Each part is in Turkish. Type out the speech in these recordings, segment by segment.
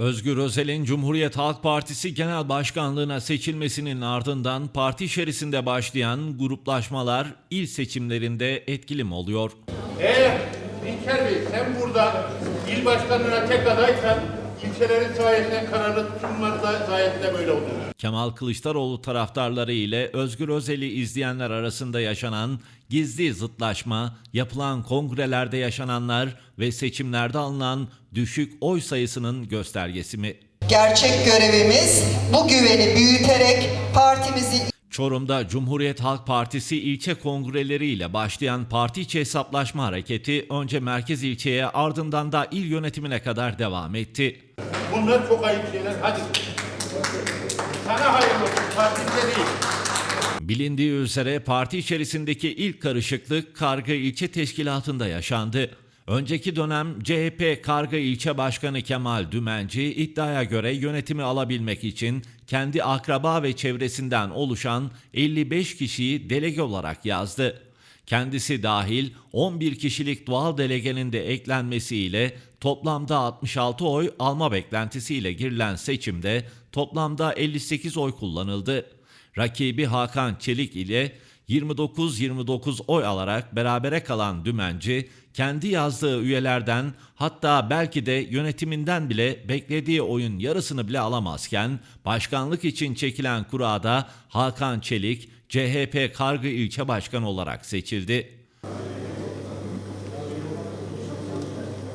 Özgür Özel'in Cumhuriyet Halk Partisi Genel Başkanlığına seçilmesinin ardından parti içerisinde başlayan gruplaşmalar il seçimlerinde etkili mi oluyor? Eğer İlker Bey sen burada il başkanlığına tek adaysan ilçelerin sayesinde kararlı da sayesinde böyle oluyor. Kemal Kılıçdaroğlu taraftarları ile Özgür Özel'i izleyenler arasında yaşanan gizli zıtlaşma, yapılan kongrelerde yaşananlar ve seçimlerde alınan düşük oy sayısının göstergesi mi? Gerçek görevimiz bu güveni büyüterek partimizi Çorum'da Cumhuriyet Halk Partisi ilçe kongreleriyle başlayan parti içi hesaplaşma hareketi önce merkez ilçeye ardından da il yönetimine kadar devam etti. Bunlar çok ayıp şeyler. Hadi. Sana hayırlı olsun. Partimize değil. Bilindiği üzere parti içerisindeki ilk karışıklık Kargı İlçe Teşkilatı'nda yaşandı. Önceki dönem CHP Kargı İlçe Başkanı Kemal Dümenci iddiaya göre yönetimi alabilmek için kendi akraba ve çevresinden oluşan 55 kişiyi delege olarak yazdı. Kendisi dahil 11 kişilik doğal delegenin de eklenmesiyle toplamda 66 oy alma beklentisiyle girilen seçimde toplamda 58 oy kullanıldı. Rakibi Hakan Çelik ile 29-29 oy alarak berabere kalan Dümenci, kendi yazdığı üyelerden hatta belki de yönetiminden bile beklediği oyun yarısını bile alamazken başkanlık için çekilen kurada Hakan Çelik CHP Kargı İlçe Başkanı olarak seçildi.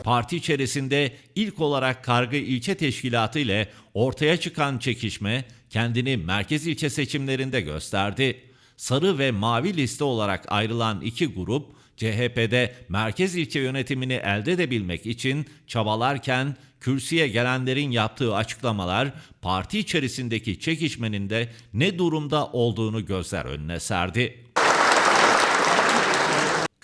Parti içerisinde ilk olarak Kargı İlçe Teşkilatı ile ortaya çıkan çekişme kendini merkez ilçe seçimlerinde gösterdi. Sarı ve mavi liste olarak ayrılan iki grup CHP'de merkez ilçe yönetimini elde edebilmek için çabalarken kürsüye gelenlerin yaptığı açıklamalar parti içerisindeki çekişmenin de ne durumda olduğunu gözler önüne serdi.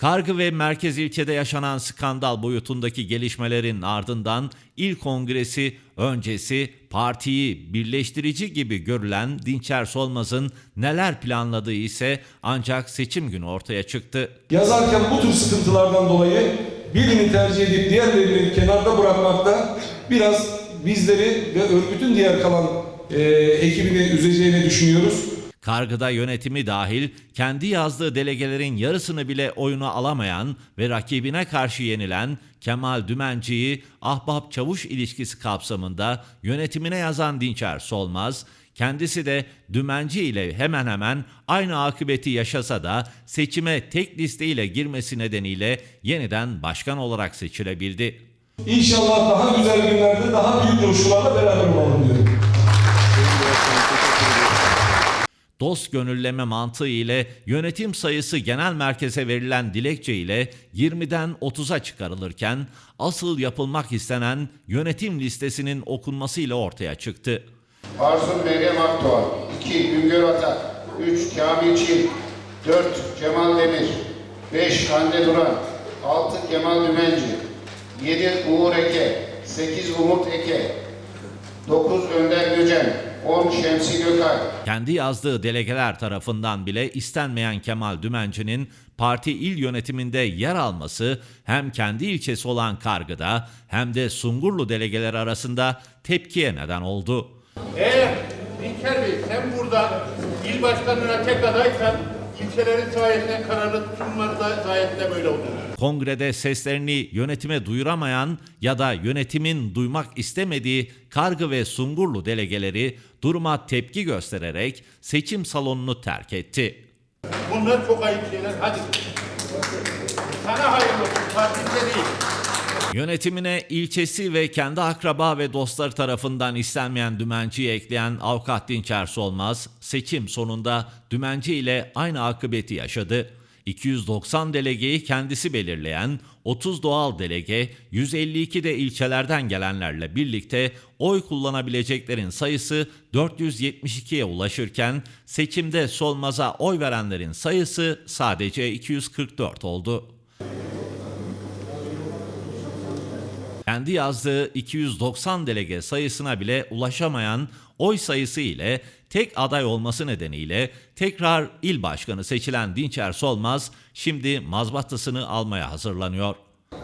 Kargı ve merkez ilçede yaşanan skandal boyutundaki gelişmelerin ardından il kongresi öncesi partiyi birleştirici gibi görülen Dinçer Solmaz'ın neler planladığı ise ancak seçim günü ortaya çıktı. Yazarken bu tür sıkıntılardan dolayı birini tercih edip diğerlerini kenarda bırakmakta biraz bizleri ve örgütün diğer kalan e, ekibini üzeceğini düşünüyoruz. Kargıda yönetimi dahil kendi yazdığı delegelerin yarısını bile oyunu alamayan ve rakibine karşı yenilen Kemal Dümenci'yi ahbap çavuş ilişkisi kapsamında yönetimine yazan Dinçer Solmaz, kendisi de Dümenci ile hemen hemen aynı akıbeti yaşasa da seçime tek listeyle girmesi nedeniyle yeniden başkan olarak seçilebildi. İnşallah daha güzel günlerde daha büyük coşkularla beraber olalım diyorum. Dost gönülleme mantığı ile yönetim sayısı genel merkeze verilen dilekçe ile 20'den 30'a çıkarılırken asıl yapılmak istenen yönetim listesinin okunmasıyla ortaya çıktı. Arzu Meryem Akdoğan 2. Güngör Atak 3. Kamil Çin 4. Cemal Demir 5. Hande Duran 6. Kemal Dümenci 7. Uğur Eke 8. Umut Eke 9. Önder Göcen 10. Şemsi Gökay Kendi yazdığı delegeler tarafından bile istenmeyen Kemal Dümenci'nin parti il yönetiminde yer alması hem kendi ilçesi olan Kargı'da hem de Sungurlu delegeler arasında tepkiye neden oldu. Eğer İlker Bey sen burada il başkanlığına tek adaysan ilçelerin sayesinde kararlı tutumları da sayesinde böyle oluyor. Kongrede seslerini yönetime duyuramayan ya da yönetimin duymak istemediği Kargı ve Sungurlu delegeleri duruma tepki göstererek seçim salonunu terk etti. Bunlar çok ayıp şeyler. Hadi. Sana hayırlı olsun. Partimize değil. Yönetimine ilçesi ve kendi akraba ve dostları tarafından istenmeyen Dümenci'yi ekleyen avukat Dinçer Solmaz, seçim sonunda Dümenci ile aynı akıbeti yaşadı. 290 delegeyi kendisi belirleyen 30 doğal delege, 152 de ilçelerden gelenlerle birlikte oy kullanabileceklerin sayısı 472'ye ulaşırken seçimde Solmaz'a oy verenlerin sayısı sadece 244 oldu. Kendi yazdığı 290 delege sayısına bile ulaşamayan oy sayısı ile tek aday olması nedeniyle tekrar il başkanı seçilen Dinçer Solmaz şimdi mazbatasını almaya hazırlanıyor.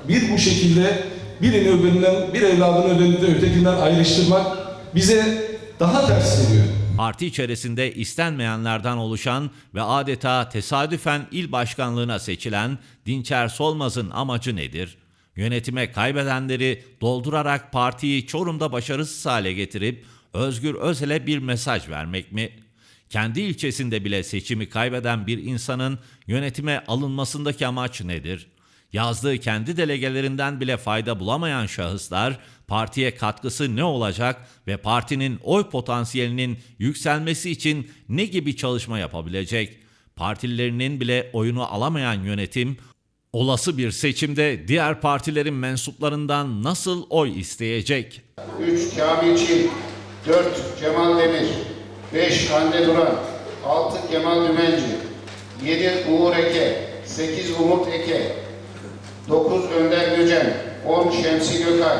Bir bu şekilde birini öbüründen, bir evladını öbüründen, ötekinden ayrıştırmak bize daha ters geliyor. Parti içerisinde istenmeyenlerden oluşan ve adeta tesadüfen il başkanlığına seçilen Dinçer Solmaz'ın amacı nedir? Yönetime kaybedenleri doldurarak partiyi Çorum'da başarısız hale getirip Özgür Özel'e bir mesaj vermek mi? Kendi ilçesinde bile seçimi kaybeden bir insanın yönetime alınmasındaki amaç nedir? Yazdığı kendi delegelerinden bile fayda bulamayan şahıslar partiye katkısı ne olacak ve partinin oy potansiyelinin yükselmesi için ne gibi çalışma yapabilecek? Partililerinin bile oyunu alamayan yönetim olası bir seçimde diğer partilerin mensuplarından nasıl oy isteyecek? 3 Kamil Çin, 4 Cemal Demir, 5 Hande Duran, 6 Kemal Dümenci, 7 Uğur Eke, 8 Umut Eke, 9 Önder Göcen, 10 Şemsi Gökay,